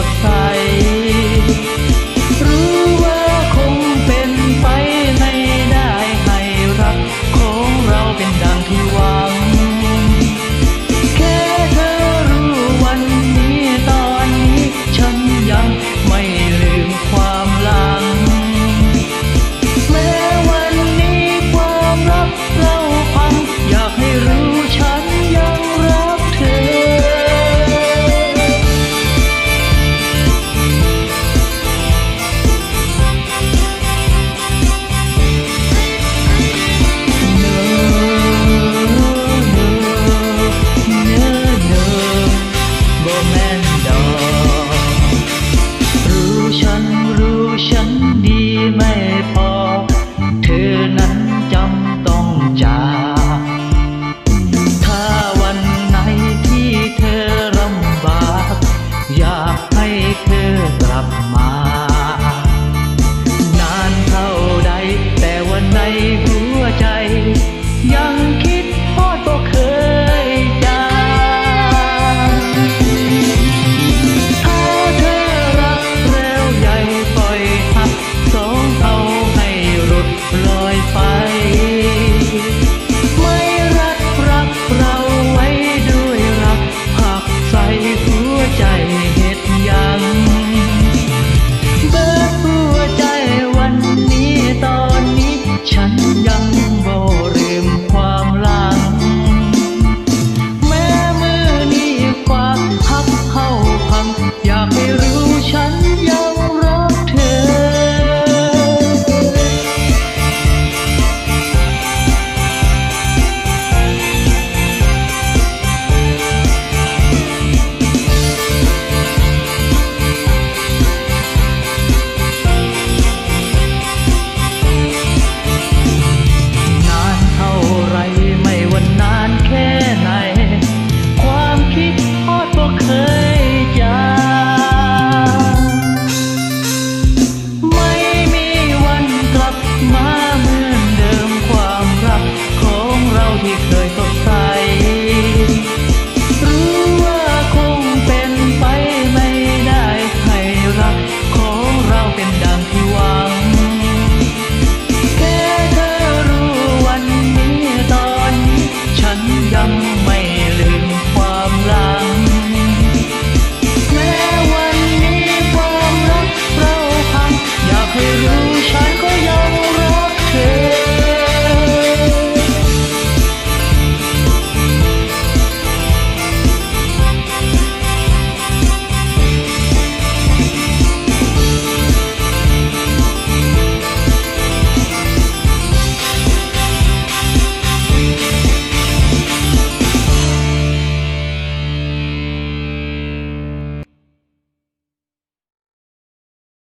สดใส รู้ฉันรู้ฉันดีไม่พอ เธอนั้นจำต้องจากถ้าวันไหนที่เธอลำบาก อยากให้เธอกลับมา